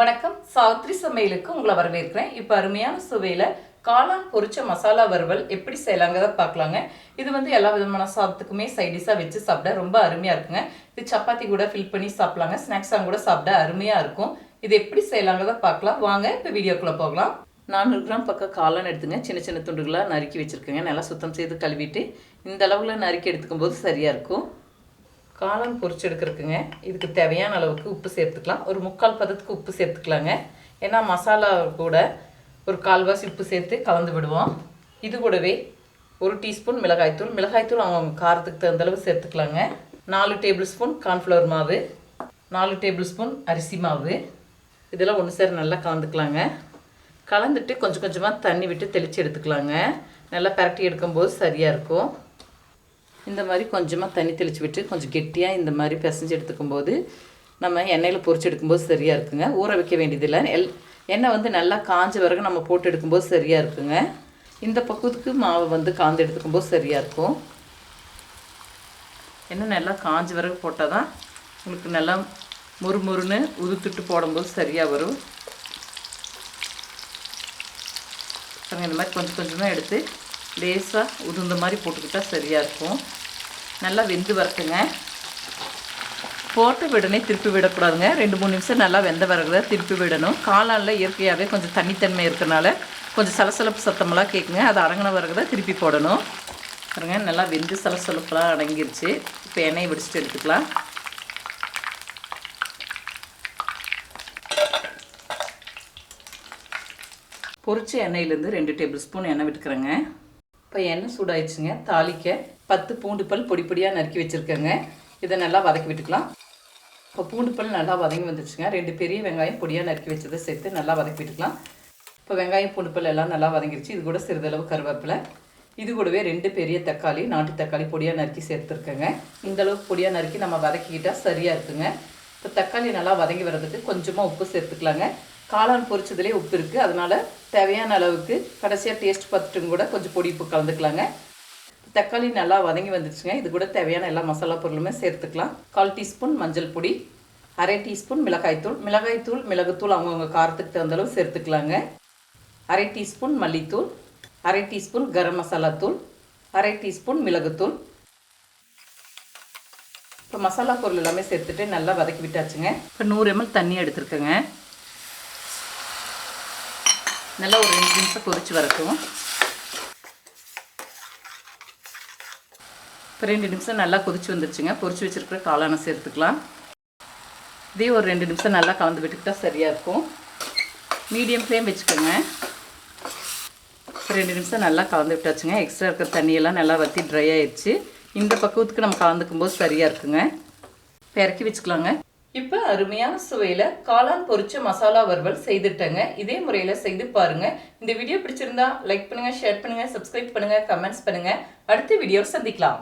வணக்கம். சாவித்ரி சமையலுக்கு உங்களை வரவேற்கிறேன். இப்போ அருமையான சுவையில் காளான் பொரிச்ச மசாலா வறுவல் எப்படி செய்யலாங்கிறத பார்க்கலாங்க. இது வந்து எல்லா விதமான சாதத்துக்குமே சைடிஷாக வச்சு சாப்பிட ரொம்ப அருமையாக இருக்குங்க. இது சப்பாத்தி கூட ஃபில் பண்ணி சாப்பிடலாங்க. ஸ்நாக்ஸாக கூட சாப்பிட அருமையாக இருக்கும். இது எப்படி செய்யலாங்கிறத பார்க்கலாம். வாங்க இப்போ வீடியோக்குள்ளே போகலாம். நானூறு கிராம் பக்கம் காளான் எடுத்துங்க. சின்ன சின்ன துண்டுகளாக நறுக்கி வச்சுருக்கேங்க. நல்லா சுத்தம் செய்து கழுவிட்டு இந்த அளவில் நறுக்கி எடுத்துக்கும் போது சரியாக இருக்கும். காளான் பொரிச்சு எடுக்கிறதுக்குங்க இதுக்கு தேவையான அளவுக்கு உப்பு சேர்த்துக்கலாம். ஒரு முக்கால் பதத்துக்கு உப்பு சேர்த்துக்கலாங்க. ஏன்னா மசாலா கூட ஒரு கால்வாசி உப்பு சேர்த்து கலந்து விடுவோம். இது கூடவே ஒரு டீஸ்பூன் மிளகாய்த்தூள் மிளகாய்த்தூள் அவங்க காரத்துக்கு தகுந்த அளவு சேர்த்துக்கலாங்க. நாலு டேபிள் ஸ்பூன் கார்ன்ஃப்ளவர் மாவு. நாலு டேபிள் ஸ்பூன் அரிசி மாவு. இதெல்லாம் ஒன்று சேர நல்லா கலந்துக்கலாங்க. கலந்துட்டு கொஞ்சம் கொஞ்சமாக தண்ணி விட்டு தெளித்து எடுத்துக்கலாங்க. நல்லா பரட்டி எடுக்கும்போது சரியாக இருக்கும். இந்த மாதிரி கொஞ்சமாக தண்ணி தெளித்து விட்டு கொஞ்சம் கெட்டியாக இந்த மாதிரி பிசைஞ்சு எடுத்துக்கும்போது நம்ம எண்ணெயில் பொரிச்சு எடுக்கும்போது சரியாக இருக்குங்க. ஊற வைக்க வேண்டியதில்லை. எல் எண்ணெய் வந்து நல்லா காஞ்ச பிறகு நம்ம போட்டு எடுக்கும்போது சரியாக இருக்குங்க. இந்த பக்குவத்துக்கு மாவை வந்து காந்து எடுத்துக்கும்போது சரியாக இருக்கும். எண்ணெய் நல்லா காஞ்ச பிறகு போட்டால் தான் உங்களுக்கு நல்லா முறுமுறுன்னு உதுத்துட்டு போடும்போது சரியாக வரும். இந்த மாதிரி கொஞ்சம் கொஞ்சமாக எடுத்து லேசாக உதுந்த மாதிரி போட்டுக்கிட்டால் சரியாக இருக்கும். நல்லா வெந்து வரட்டுங்க. போட்ட விடனே திருப்பி விடக்கூடாதுங்க. ரெண்டு மூணு நிமிஷம் நல்லா வெந்த பிறகு திருப்பி விடணும். காளானில் இயற்கையாகவே கொஞ்சம் தண்ணித்தன்மை இருக்கிறனால கொஞ்சம் சலசலப்பு சத்தமெல்லாம் கேட்குங்க அது அடங்கின பிறகு தான் திருப்பி போடணும். பாருங்க நல்லா வெந்து சலசலப்பெல்லாம் அடங்கிருச்சு. இப்போ எண்ணெயை வடிச்சிட்டு எடுத்துக்கலாம். பொரிச்ச எண்ணெயிலேருந்து ரெண்டு டேபிள் ஸ்பூன் எண்ணெய் விட்டுக்கிறேங்க. இப்போ எண்ணெய் சூடாயிடுச்சுங்க. தாளிக்க பத்து பூண்டு பல் பொடி பொடியாக நறுக்கி வச்சுருக்கேங்க. இதை நல்லா வதக்கி விட்டுக்கலாம். இப்போ பூண்டு பல் நல்லா வதங்கி வந்துடுச்சுங்க ரெண்டு பெரிய வெங்காயம் பொடியாக நறுக்கி வச்சதை சேர்த்து நல்லா வதக்கி விட்டுக்கலாம். இப்போ வெங்காயம் பூண்டு பல் எல்லாம் நல்லா வதங்கிருச்சு. இது கூட சிறிதளவு கருவேப்பிலை. இது கூடவே ரெண்டு பெரிய தக்காளி நாட்டு தக்காளி பொடியாக நறுக்கி சேர்த்துருக்கேங்க. இந்தளவுக்கு பொடியாக நறுக்கி நம்ம வதக்கிக்கிட்டால் சரியாக இருக்குங்க. இப்போ தக்காளி நல்லா வதங்கி வர்றதுக்கு கொஞ்சமாக உப்பு சேர்த்துக்கலாங்க. காளான் பொரிச்சதுலேயே உப்பு இருக்குது அதனால் தேவையான அளவுக்கு கடைசியாக டேஸ்ட் பார்த்துட்டும் கூட கொஞ்சம் பொடி உப்பு கலந்துக்கலாங்க. தக்காளி நல்லா வதங்கி வந்துடுச்சுங்க இது கூட தேவையான எல்லா மசாலா பொருளுமே சேர்த்துக்கலாம். கால் டீஸ்பூன் மஞ்சள் பொடி அரை டீஸ்பூன் மிளகாய்த்தூள் மிளகாய்த்தூள் மிளகுத்தூள் அவங்கவுங்க காரத்துக்கு தகுந்த அளவு சேர்த்துக்கலாங்க. அரை டீஸ்பூன் மல்லித்தூள் அரை டீஸ்பூன் கரம் மசாலா தூள் அரை டீஸ்பூன் மிளகுத்தூள் இப்போ மசாலா பொருள் எல்லாமே சேர்த்துட்டு நல்லா வதக்கி விட்டாச்சுங்க. இப்போ நூறு எம்எல் தண்ணி எடுத்துருக்கேங்க. நல்லா ஒரு ரெண்டு நிமிஷம் பொறிச்சு வரட்டும். இப்போ ரெண்டு நிமிஷம் நல்லா கொதிச்சு வந்துருச்சுங்க. பொறிச்சு வச்சுருக்கிற காளானை சேர்த்துக்கலாம். இதே ஒரு ரெண்டு நிமிஷம் நல்லா கலந்து விட்டுக்கிட்டா சரியாக இருக்கும். மீடியம் ஃப்ளேம் வச்சுக்கோங்க. இப்போ ரெண்டு நிமிஷம் நல்லா கலந்து விட்டாச்சுங்க. எக்ஸ்ட்ரா இருக்கிற தண்ணியெல்லாம் நல்லா வற்றி ட்ரை ஆயிடுச்சு. இந்த பக்குவத்துக்கு நம்ம கலந்துக்கும் போது சரியாக இருக்குங்க. இப்போ இறக்கி வச்சுக்கலாங்க. இப்போ அருமையான சுவையில் காளான் பொரிச்ச மசாலா வறுவல் செய்துட்டேங்க. இதே முறையில் செய்து பாருங்கள் இந்த வீடியோ பிடிச்சிருந்தா லைக் பண்ணுங்கள் ஷேர் பண்ணுங்கள் சப்ஸ்கிரைப் பண்ணுங்கள் கமெண்ட்ஸ் பண்ணுங்கள் அடுத்த வீடியோவில் சந்திக்கலாம்.